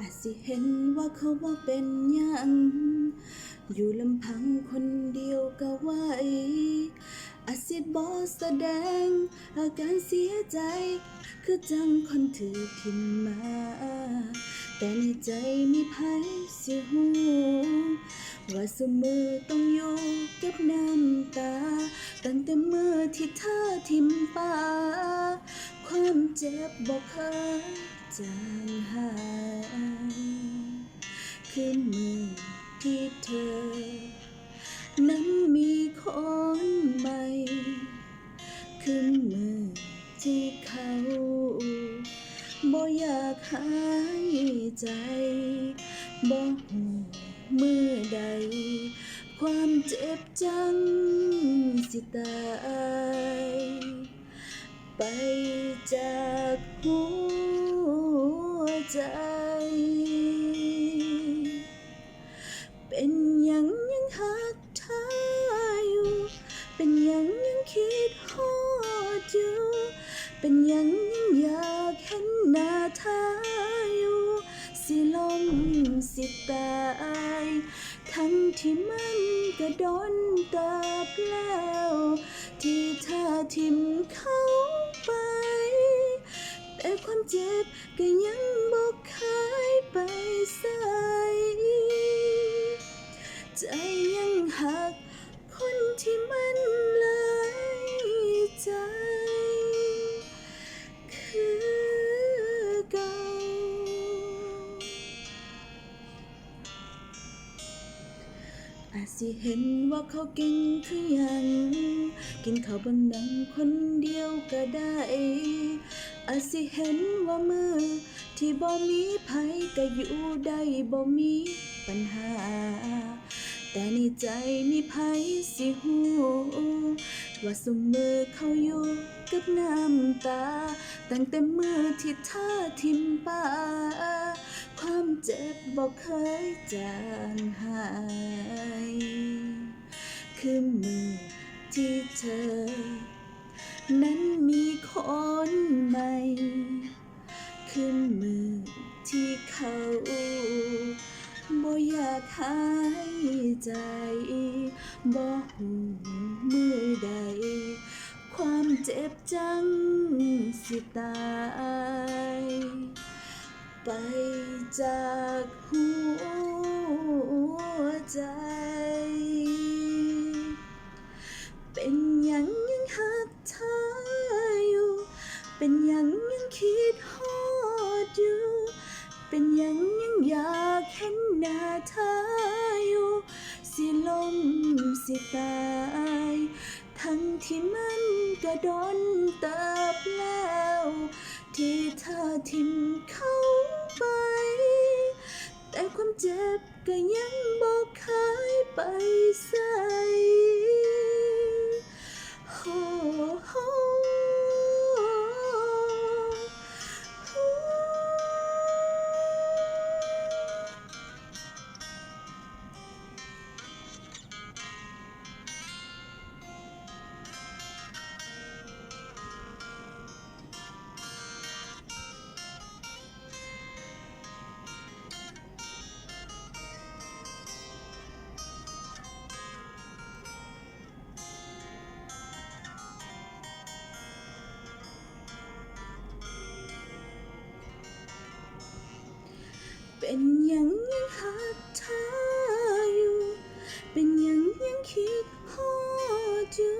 อาจสิเห็นว่าเขาบ่เป็นยังอยู่ลำพังคนเดียวก็ไหวอาจสิบ่แสดง อาการเสียใจ คือจังคนถือทิมมา แต่ในใจมีภัยสิหูว่าสมือต้องอยู่กับน้ำตา ตั้งแต่เมื่อที่เธอทิมป่า ความเจ็บบอกเคยจางหาย คือมือที่เธอ นั้นมีคนใหม่คือมือที่เขาบ่อยากหายใจบ่หูมือใด ความเจ็บจังสิตายไปจากหัวใจ ตายทั้งที่มันก็โดนเติบแล้ว ที่เธอทิมเข้าไป แต่ความเจ็บก็ยังบอกเคยไปใส่ใจยังหักคนที่ไมั อาจสิเห็นว่าเขาเก่งคือหยัง กินข้าวเบนหนังคนเดียวก็ได้อาจสิเห็นว่ามือ ที่บ่มีไผก็อยู่ได้บ่มีปัญหา แต่ในใจมีไผสิหูว่าสมมือเขาอยู่กับน้ำตา ตั้งแต่มือที่เธอทิมปา เจ็บบอกเคยจางหาย คือมือที่เธอ นั้นมีคนใหม่ คือมือที่เขาบ่อยากหายใจบ่หูมือใด ความเจ็บจังสิตาย ไป จากหัวใจ เป็นยังยังหักเธออยู่ เป็นยังยังคิดฮอดอยู่ เป็นยังยังอยากเห็นหน้าเธออยู่ สิลมสิตายทั้งที่มันก็โดนเติบแล้ว ที่เธอทิมเขา เจ็บก็ยังบอกเคยไป เป็นหยังยังหักเธออยู่ เป็นหยังยังคิดฮอดอยู่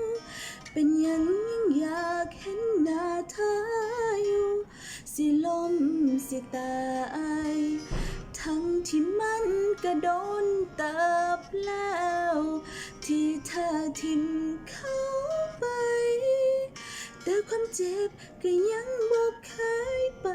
เป็นหยังยังอยากเห็นหน้าเธออยู่ สิลมสิตายทั้งที่มันก็โดนเติบแล้ว ที่เธอทิมเขาไป แต่ความเจ็บก็ยังบอกเคยไป